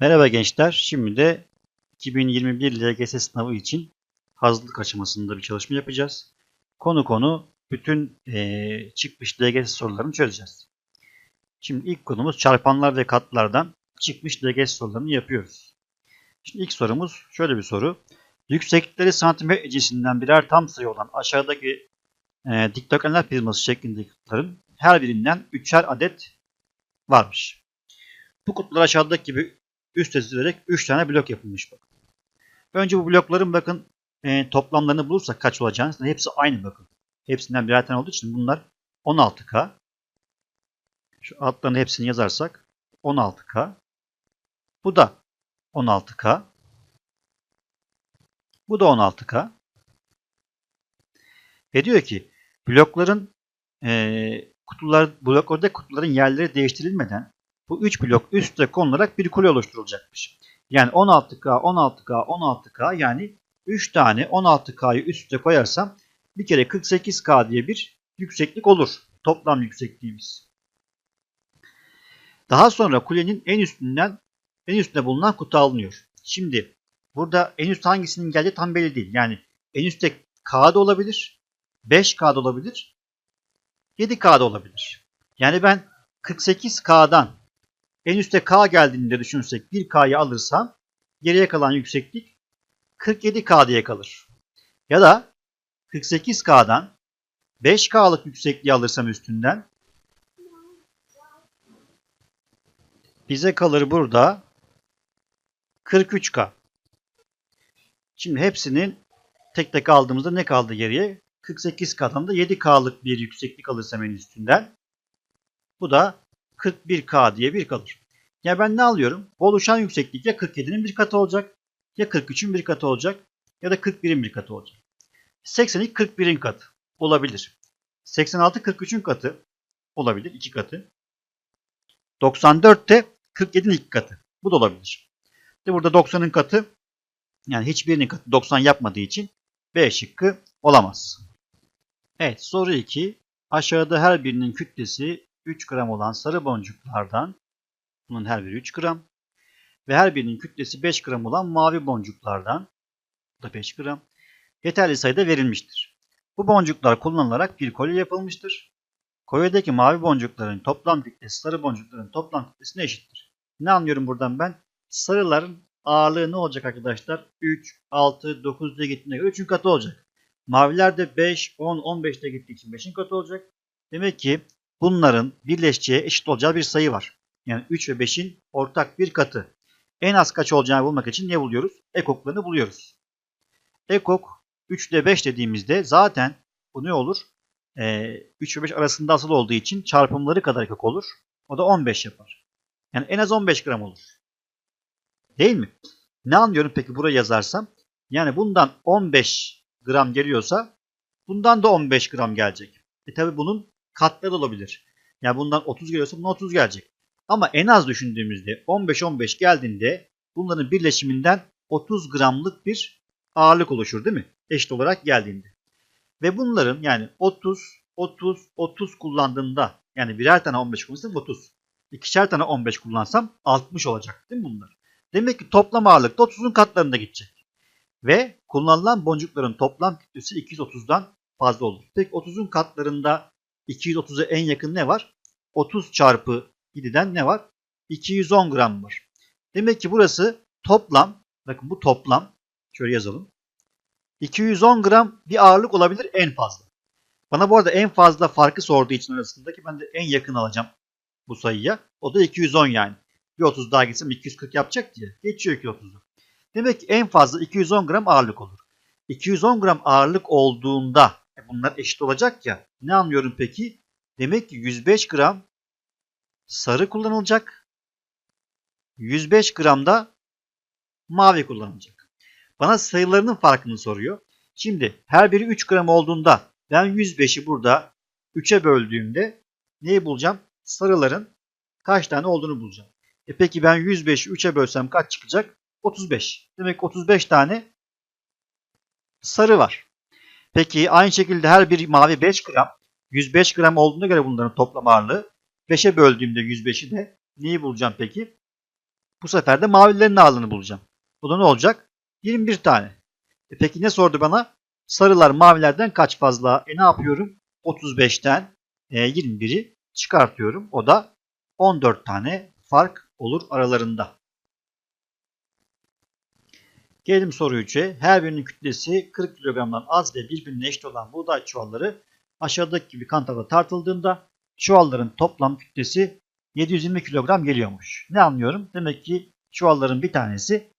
Merhaba gençler. Şimdi de 2021 LGS sınavı için hazırlık aşamasında bir çalışma yapacağız. Konu konu bütün eee, çıkmış LGS sorularını çözeceğiz. Şimdi ilk konumuz çarpanlar ve katlardan çıkmış LGS sorularını yapıyoruz. Şimdi ilk sorumuz şöyle bir soru. Yükseklikleri santimetre cinsinden birer tam sayı olan aşağıdaki eee dikdörtgenler prizması şeklindeki kutuların her birinden üçer adet varmış. Bu kutular aşağıdaki gibi üst edilerek 3 tane blok yapılmış bakın. Önce bu blokların bakın e, toplamlarını bulursak kaç olacağını hepsi aynı bakın. Hepsinden birer tane olduğu için bunlar 16K. Şu altlarını hepsini yazarsak 16K. Bu da 16K. Bu da 16K. Ve diyor ki blokların e, kutular bloklarda kutuların yerleri değiştirilmeden bu 3 blok üst üste konularak bir kule oluşturulacakmış. Yani 16K, 16K, 16K yani 3 tane 16K'yı üst üste koyarsam bir kere 48K diye bir yükseklik olur. Toplam yüksekliğimiz. Daha sonra kulenin en üstünden en üstünde bulunan kutu alınıyor. Şimdi burada en üst hangisinin geldiği tam belli değil. Yani en üstte K'da olabilir, 5K'da olabilir, 7K'da olabilir. Yani ben 48K'dan en üstte K geldiğinde düşünürsek 1K'yı alırsam geriye kalan yükseklik 47K diye kalır. Ya da 48K'dan 5K'lık yüksekliği alırsam üstünden bize kalır burada 43K. Şimdi hepsinin tek tek aldığımızda ne kaldı geriye? 48K'dan da 7K'lık bir yükseklik alırsam en üstünden. Bu da 41K diye bir kalır. Ya ben ne alıyorum? Oluşan yükseklik ya 47'nin bir katı olacak, ya 43'ün bir katı olacak, ya da 41'in bir katı olacak. 82 41'in katı olabilir. 86 43'ün katı olabilir, iki katı. 94 de 47'nin iki katı. Bu da olabilir. De burada 90'ın katı yani hiçbirinin katı 90 yapmadığı için B şıkkı olamaz. Evet soru 2. Aşağıda her birinin kütlesi 3 gram olan sarı boncuklardan bunun her biri 3 gram ve her birinin kütlesi 5 gram olan mavi boncuklardan bu da 5 gram yeterli sayıda verilmiştir. Bu boncuklar kullanılarak bir kolye yapılmıştır. Kolyedeki mavi boncukların toplam kütlesi sarı boncukların toplam kütlesine eşittir. Ne anlıyorum buradan ben? Sarıların ağırlığı ne olacak arkadaşlar? 3, 6, 9 diye gittiğine göre 3'ün katı olacak. Maviler de 5, 10, 15 diye gittiği için 5'in katı olacak. Demek ki bunların birleşeceği eşit olacağı bir sayı var. Yani 3 ve 5'in ortak bir katı. En az kaç olacağını bulmak için ne buluyoruz? Ekoklarını buluyoruz. Ekok 3 ile 5 dediğimizde zaten bu ne olur? Ee, 3 ve 5 arasında asıl olduğu için çarpımları kadar ekok olur. O da 15 yapar. Yani en az 15 gram olur. Değil mi? Ne anlıyorum peki buraya yazarsam? Yani bundan 15 gram geliyorsa bundan da 15 gram gelecek. E tabi bunun katları olabilir. Yani bundan 30 geliyorsa bundan 30 gelecek. Ama en az düşündüğümüzde 15-15 geldiğinde bunların birleşiminden 30 gramlık bir ağırlık oluşur değil mi? Eşit olarak geldiğinde. Ve bunların yani 30, 30, 30 kullandığımda yani birer tane 15 kullansam 30. İkişer tane 15 kullansam 60 olacak değil mi bunlar? Demek ki toplam ağırlık da 30'un katlarında gidecek. Ve kullanılan boncukların toplam kütlesi 230'dan fazla olur. Peki 30'un katlarında 230'a en yakın ne var? 30 çarpı 7'den ne var? 210 gram var. Demek ki burası toplam, bakın bu toplam, şöyle yazalım. 210 gram bir ağırlık olabilir en fazla. Bana bu arada en fazla farkı sorduğu için arasındaki ben de en yakın alacağım bu sayıya. O da 210 yani. Bir 30 daha gitsem 240 yapacak diye. Geçiyor 230'u. Demek ki en fazla 210 gram ağırlık olur. 210 gram ağırlık olduğunda e bunlar eşit olacak ya. Ne anlıyorum peki? Demek ki 105 gram sarı kullanılacak. 105 gram da mavi kullanılacak. Bana sayılarının farkını soruyor. Şimdi her biri 3 gram olduğunda ben 105'i burada 3'e böldüğümde neyi bulacağım? Sarıların kaç tane olduğunu bulacağım. E peki ben 105'i 3'e bölsem kaç çıkacak? 35. Demek 35 tane sarı var. Peki aynı şekilde her bir mavi 5 gram. 105 gram olduğuna göre bunların toplam ağırlığı 5'e böldüğümde 105'i de neyi bulacağım peki? Bu sefer de mavilerin ağırlığını bulacağım. Bu da ne olacak? 21 tane. E peki ne sordu bana? Sarılar mavilerden kaç fazla? E ne yapıyorum? 35'ten e, 21'i çıkartıyorum. O da 14 tane fark olur aralarında. Gelelim soru 3'e. Her birinin kütlesi 40 kilogramdan az ve birbirine eşit olan buğday çuvalları aşağıdaki gibi kantarda tartıldığında çuvalların toplam kütlesi 720 kilogram geliyormuş. Ne anlıyorum? Demek ki çuvalların bir tanesi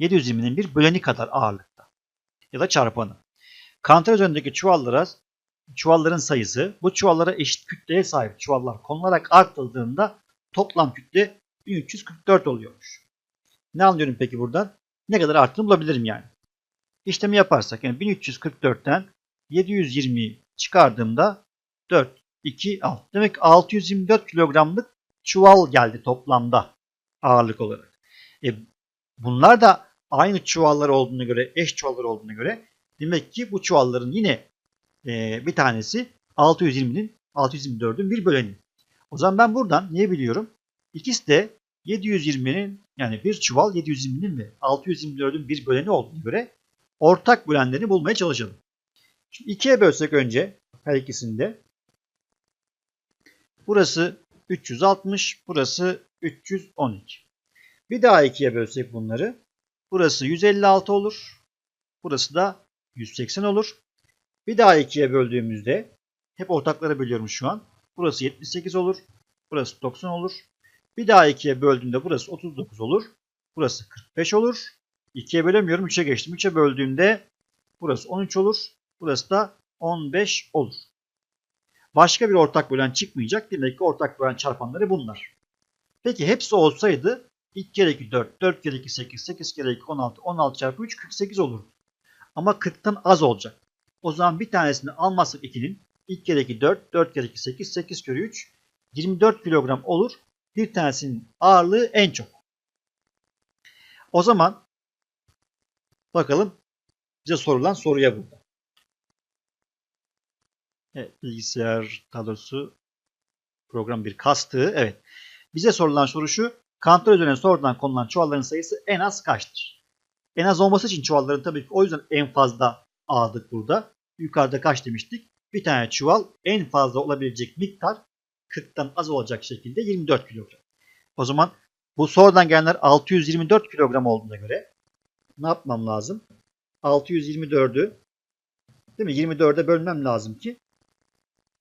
720'nin bir böleni kadar ağırlıkta ya da çarpanı. Kantar üzerindeki çuvallara çuvalların sayısı bu çuvallara eşit kütleye sahip çuvallar konularak artıldığında toplam kütle 1344 oluyormuş. Ne anlıyorum peki buradan? Ne kadar arttığını bulabilirim yani. İşlemi yaparsak yani 1344'ten 720 çıkardığımda 4, 2, 6. Demek ki 624 kilogramlık çuval geldi toplamda ağırlık olarak. E, bunlar da aynı çuvallar olduğuna göre, eş çuvallar olduğuna göre demek ki bu çuvalların yine e, bir tanesi 620'nin 624'ün bir böleni. O zaman ben buradan niye biliyorum? İkisi de 720'nin yani bir çuval 720'nin ve 624'ün bir böleni olduğuna göre ortak bölenlerini bulmaya çalışalım. Şimdi ikiye bölsek önce her ikisini de. Burası 360, burası 312. Bir daha ikiye bölsek bunları. Burası 156 olur. Burası da 180 olur. Bir daha ikiye böldüğümüzde hep ortaklara bölüyorum şu an. Burası 78 olur. Burası 90 olur. Bir daha ikiye böldüğümde burası 39 olur. Burası 45 olur. 2'ye bölemiyorum. 3'e geçtim. 3'e böldüğümde burası 13 olur. Burası da 15 olur. Başka bir ortak bölen çıkmayacak. Demek ki ortak bölen çarpanları bunlar. Peki hepsi olsaydı 2 kere 2 4, 4 kere 2 8, 8 kere 2 16, 16 çarpı 3 48 olurdu. Ama 40'tan az olacak. O zaman bir tanesini almazsak 2'nin 2 kere 2 4, 4 kere 2 8, 8 kere 3 24 kilogram olur. Bir tanesinin ağırlığı en çok. O zaman bakalım bize sorulan soruya burada. Evet, bilgisayar doğrusu program bir kastığı. Evet. Bize sorulan soru şu. Kantor üzerine sonradan konulan çuvalların sayısı en az kaçtır? En az olması için çuvalların tabii ki o yüzden en fazla aldık burada. Yukarıda kaç demiştik? Bir tane çuval en fazla olabilecek miktar 40'tan az olacak şekilde 24 kilogram. O zaman bu sonradan gelenler 624 kilogram olduğuna göre ne yapmam lazım? 624'ü değil mi? 24'e bölmem lazım ki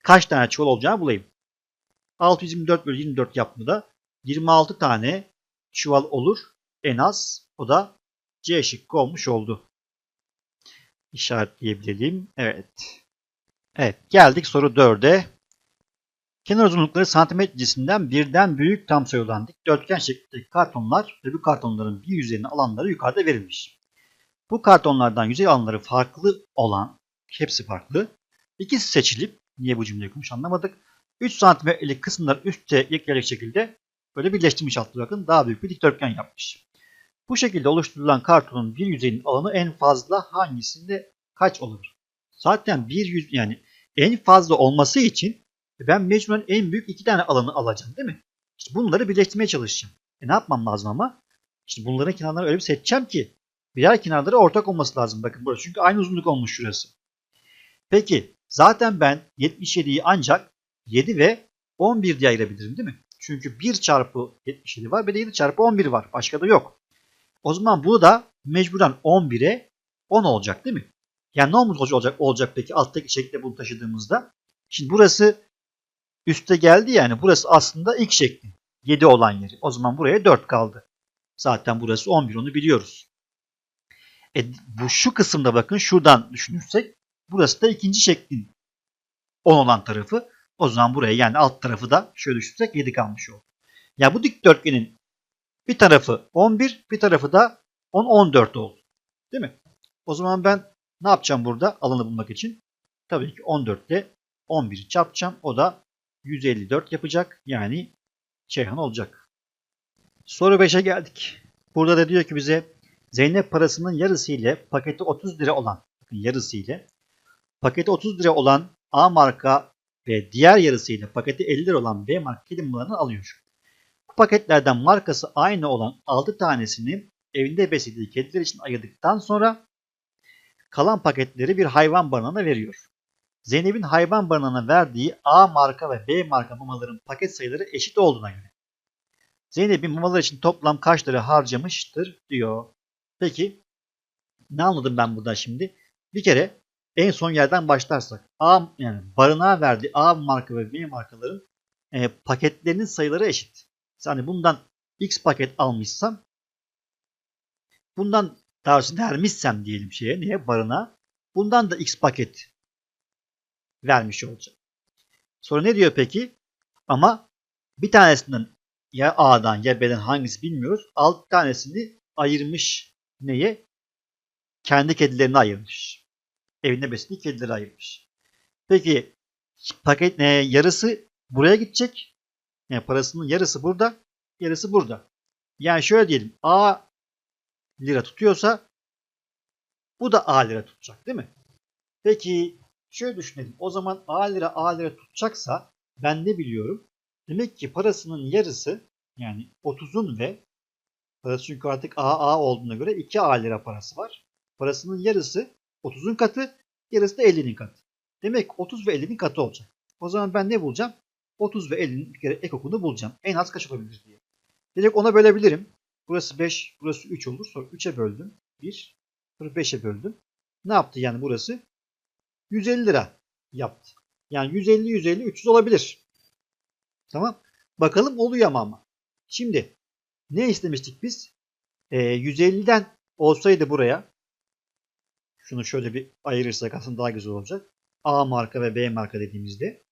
kaç tane çuval olacağını bulayım. 624 bölü 24 yapımında 26 tane çuval olur en az. O da C şıkkı olmuş oldu. İşaretleyebilirim. Evet. Evet geldik soru 4'e. Kenar uzunlukları santimetre cinsinden birden büyük tam sayı olan dikdörtgen şeklindeki kartonlar ve bu kartonların bir yüzeyinin alanları yukarıda verilmiş. Bu kartonlardan yüzey alanları farklı olan, hepsi farklı, ikisi seçilip, niye bu cümleyi kurmuş anlamadık, 3 santimetrelik kısımlar üstte ekleyerek şekilde böyle birleştirmiş altı bakın daha büyük bir dikdörtgen yapmış. Bu şekilde oluşturulan kartonun bir yüzeyinin alanı en fazla hangisinde kaç olur? Zaten bir yüz yani en fazla olması için ben mecburen en büyük iki tane alanı alacağım değil mi? İşte bunları birleştirmeye çalışacağım. E ne yapmam lazım ama? İşte bunların kenarlarını öyle bir seçeceğim ki birer kenarları ortak olması lazım. Bakın burası çünkü aynı uzunluk olmuş şurası. Peki zaten ben 77'yi ancak 7 ve 11 diye ayırabilirim değil mi? Çünkü 1 çarpı 77 var ve de 7 çarpı 11 var. Başka da yok. O zaman bu da mecburen 11'e 10 olacak değil mi? Yani ne olmuş olacak, olacak peki alttaki şekilde bunu taşıdığımızda? Şimdi burası üste geldi yani burası aslında ilk şekli. 7 olan yeri. O zaman buraya 4 kaldı. Zaten burası 11 onu biliyoruz. E, bu şu kısımda bakın şuradan düşünürsek burası da ikinci şeklin 10 olan tarafı. O zaman buraya yani alt tarafı da şöyle düşünürsek 7 kalmış oldu. Ya yani bu dikdörtgenin bir tarafı 11 bir tarafı da 10 14 oldu. Değil mi? O zaman ben ne yapacağım burada alanı bulmak için? Tabii ki 14 ile 11'i çarpacağım. O da 154 yapacak. Yani Ceyhan olacak. Soru 5'e geldik. Burada da diyor ki bize Zeynep parasının yarısı ile paketi 30 lira olan yarısı ile paketi 30 lira olan A marka ve diğer yarısı ile paketi 50 lira olan B marka kedi malını alıyor. paketlerden markası aynı olan 6 tanesini evinde beslediği kediler için ayırdıktan sonra kalan paketleri bir hayvan barınağına veriyor. Zeynep'in hayvan barınağına verdiği A marka ve B marka mamaların paket sayıları eşit olduğuna göre. Zeynep'in mamalar için toplam kaç lira harcamıştır diyor. Peki ne anladım ben burada şimdi? Bir kere en son yerden başlarsak A yani barınağa verdiği A marka ve B markaların e, paketlerinin sayıları eşit. Yani bundan X paket almışsam bundan daha doğrusu vermişsem diyelim şeye neye barınağa bundan da X paket vermiş olacak. Sonra ne diyor peki? Ama bir tanesinden ya A'dan ya B'den hangisi bilmiyoruz. 6 tanesini ayırmış neye? Kendi kedilerine ayırmış. Evinde beslediği kedileri ayırmış. Peki paket ne yarısı buraya gidecek. Yani parasının yarısı burada, yarısı burada. Yani şöyle diyelim. A lira tutuyorsa bu da A lira tutacak değil mi? Peki şöyle düşünelim. O zaman A lira A lira tutacaksa ben ne biliyorum? Demek ki parasının yarısı yani 30'un ve parası çünkü artık AA olduğuna göre 2A lira parası var. Parasının yarısı 30'un katı, yarısı da 50'nin katı. Demek 30 ve 50'nin katı olacak. O zaman ben ne bulacağım? 30 ve 50'nin bir kere ek okunu bulacağım. En az kaç olabilir diye. Direkt ona bölebilirim. Burası 5, burası 3 olur. Sonra 3'e böldüm. 1, sonra 5'e böldüm. Ne yaptı yani burası? 150 lira yaptı. Yani 150, 150, 300 olabilir. Tamam. Bakalım oluyor mu ama. Şimdi ne istemiştik biz? Ee, 150'den olsaydı buraya şunu şöyle bir ayırırsak aslında daha güzel olacak. A marka ve B marka dediğimizde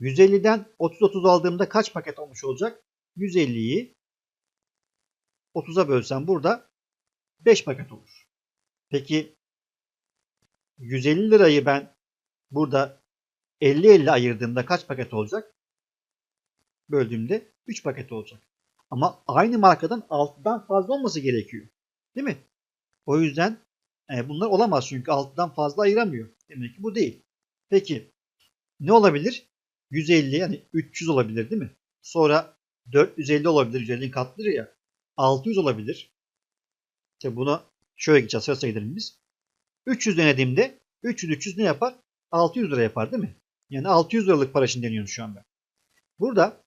150'den 30-30 aldığımda kaç paket olmuş olacak? 150'yi 30'a bölsem burada 5 paket olur. Peki 150 lirayı ben burada 50-50 ayırdığımda kaç paket olacak? Böldüğümde 3 paket olacak. Ama aynı markadan 6'dan fazla olması gerekiyor. Değil mi? O yüzden e, bunlar olamaz çünkü 6'dan fazla ayıramıyor. Demek ki bu değil. Peki ne olabilir? 150 yani 300 olabilir değil mi? Sonra 450 olabilir. 150'nin katları ya. 600 olabilir. İşte bunu şöyle gideceğiz. Sırasına gidelim biz. 300 denediğimde 300 300 ne yapar? 600 lira yapar değil mi? Yani 600 liralık para için deniyorum şu an ben. Burada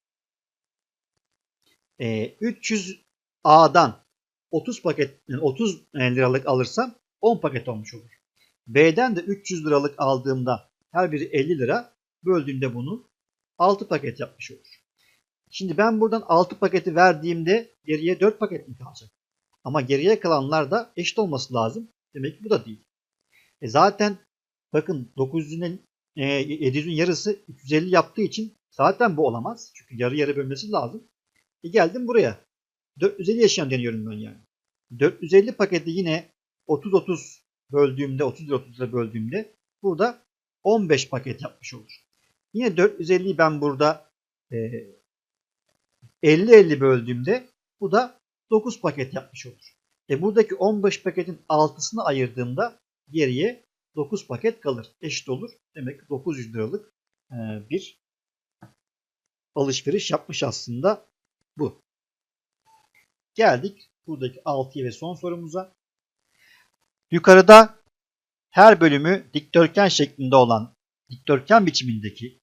e, 300 A'dan 30 paket yani 30 liralık alırsam 10 paket olmuş olur. B'den de 300 liralık aldığımda her biri 50 lira böldüğümde bunu 6 paket yapmış olur. Şimdi ben buradan 6 paketi verdiğimde geriye 4 paket mi kalacak? Ama geriye kalanlar da eşit olması lazım. Demek ki bu da değil. E zaten bakın 900'ün e, 700'ün yarısı 350 yaptığı için zaten bu olamaz. Çünkü yarı yarı bölmesi lazım. E geldim buraya. 450 yaşayan deniyorum ben yani. 450 paketi yine 30-30 böldüğümde 30 30 böldüğümde burada 15 paket yapmış olur. Yine 450'yi ben burada 50-50 böldüğümde bu da 9 paket yapmış olur. E buradaki 15 paketin 6'sını ayırdığımda geriye 9 paket kalır. Eşit olur. Demek ki 900 liralık bir alışveriş yapmış aslında bu. Geldik buradaki 6'ya ve son sorumuza. Yukarıda her bölümü dikdörtgen şeklinde olan dikdörtgen biçimindeki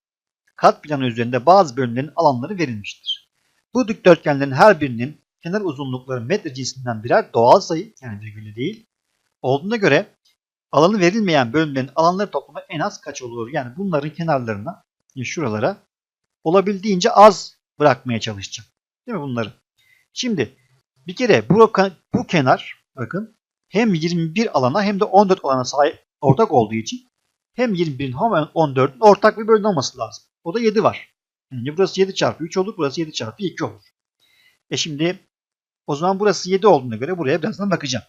kat planı üzerinde bazı bölümlerin alanları verilmiştir. Bu dikdörtgenlerin her birinin kenar uzunlukları metre cinsinden birer doğal sayı yani virgülü değil olduğuna göre alanı verilmeyen bölümlerin alanları toplamı en az kaç olur? Yani bunların kenarlarına şuralara olabildiğince az bırakmaya çalışacağım. Değil mi bunları? Şimdi bir kere bu, bu kenar bakın hem 21 alana hem de 14 alana sahip ortak olduğu için hem 21'in hem 14'ün ortak bir bölüm olması lazım. O da 7 var. Yani burası 7 çarpı 3 olur. Burası 7 çarpı 2 olur. E şimdi o zaman burası 7 olduğuna göre buraya birazdan bakacağım.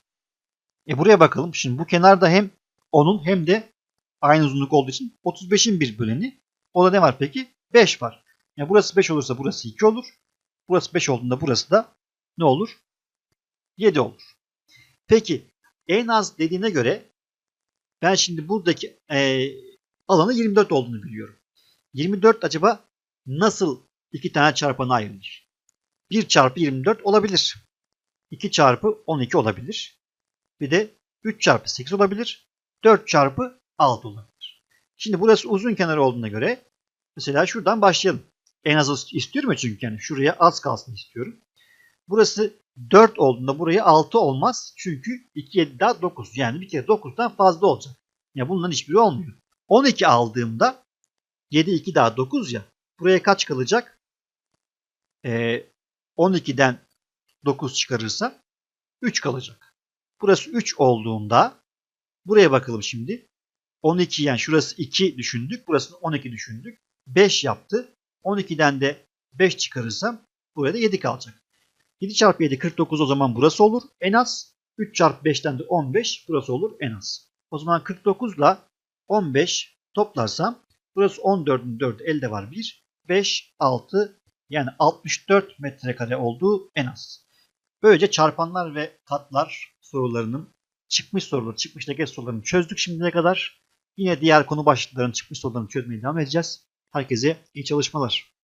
E buraya bakalım. Şimdi bu kenarda hem 10'un hem de aynı uzunluk olduğu için 35'in bir böleni. O da ne var peki? 5 var. Yani burası 5 olursa burası 2 olur. Burası 5 olduğunda burası da ne olur? 7 olur. Peki en az dediğine göre ben şimdi buradaki e, alanı 24 olduğunu biliyorum. 24 acaba nasıl iki tane çarpana ayrılır? 1 çarpı 24 olabilir. 2 çarpı 12 olabilir. Bir de 3 çarpı 8 olabilir. 4 çarpı 6 olabilir. Şimdi burası uzun kenar olduğuna göre mesela şuradan başlayalım. En az istiyorum çünkü yani şuraya az kalsın istiyorum. Burası 4 olduğunda buraya 6 olmaz. Çünkü 2 7 daha 9. Yani bir kere 9'dan fazla olacak. Ya bunların hiçbiri olmuyor. 12 aldığımda 7 2 daha 9 ya. Buraya kaç kalacak? Ee, 12'den 9 çıkarırsam 3 kalacak. Burası 3 olduğunda buraya bakalım şimdi. 12 yani şurası 2 düşündük. Burasını 12 düşündük. 5 yaptı. 12'den de 5 çıkarırsam buraya da 7 kalacak. 7 çarpı 7 49 o zaman burası olur en az. 3 çarpı 5'ten de 15 burası olur en az. O zaman 49 ile 15 toplarsam burası 14'ün 4'ü elde var 1. 5, 6 yani 64 metrekare olduğu en az. Böylece çarpanlar ve katlar sorularının çıkmış soruları, çıkmış leke sorularını çözdük şimdiye kadar. Yine diğer konu başlıklarının çıkmış sorularını çözmeye devam edeceğiz. Herkese iyi çalışmalar.